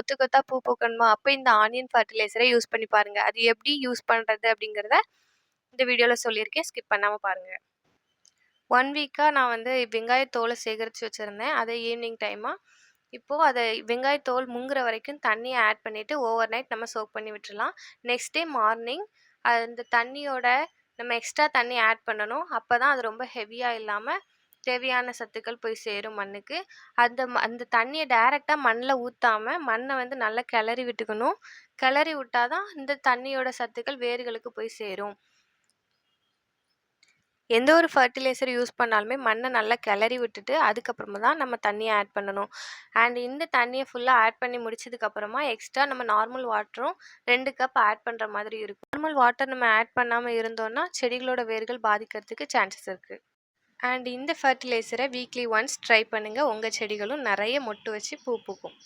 கொத்து கொத்தா பூ பூக்கணுமா? அப்போ இந்த ஆனியன் ஃபர்டிலைசரை யூஸ் பண்ணி பாருங்கள் அது எப்படி யூஸ் பண்ணுறது அப்படிங்கிறத இந்த வீடியோவில் சொல்லியிருக்கேன். ஸ்கிப் பண்ணாமல் பாருங்கள் ஒன் வீக்காக நான் வந்து வெங்காயத்தோலை சேகரித்து வச்சுருந்தேன். அதை ஈவினிங் டைமாக இப்போது அதை வெங்காயத்தோல் முங்குற வரைக்கும் தண்ணியை ஆட் பண்ணிவிட்டு ஓவர் நைட் நம்ம சோக் பண்ணி விட்டுறலாம். நெக்ஸ்ட் டே மார்னிங் அந்த தண்ணியோட நம்ம எக்ஸ்ட்ரா தண்ணி ஆட் பண்ணணும். அப்போ தான் அது ரொம்ப ஹெவியாக இல்லாமல் தேவையான சத்துக்கள் போய் சேரும் மண்ணுக்கு. அந்த அந்த தண்ணியை டைரெக்டாக மண்ணில் ஊற்றாம மண்ணை வந்து நல்லா கிளறி விட்டுக்கணும். கிளறி விட்டாதான் இந்த தண்ணியோட சத்துக்கள் வேர்களுக்கு போய் சேரும். எந்த ஒரு ஃபர்டிலைசர் யூஸ் பண்ணாலுமே மண்ணை நல்லா கிளறி விட்டுட்டு அதுக்கப்புறமா தான் நம்ம தண்ணியை ஆட் பண்ணணும். அண்ட் இந்த தண்ணியை ஃபுல்லாக ஆட் பண்ணி முடிச்சதுக்கப்புறமா எக்ஸ்ட்ரா நம்ம நார்மல் வாட்டரும் ரெண்டு கப் ஆட் பண்ணுற மாதிரி இருக்கும். நார்மல் வாட்டர் நம்ம ஆட் பண்ணாமல் இருந்தோம்னா செடிகளோட வேர்கள் பாதிக்கிறதுக்கு சான்சஸ் இருக்குது அண்ட் இந்த ஃபர்டிலைசரை வீக்லி ஒன்ஸ் ட்ரை பண்ணுங்கள் உங்கள் செடிகளும் நிறைய மொட்டு வச்சு பூ பூக்கும்.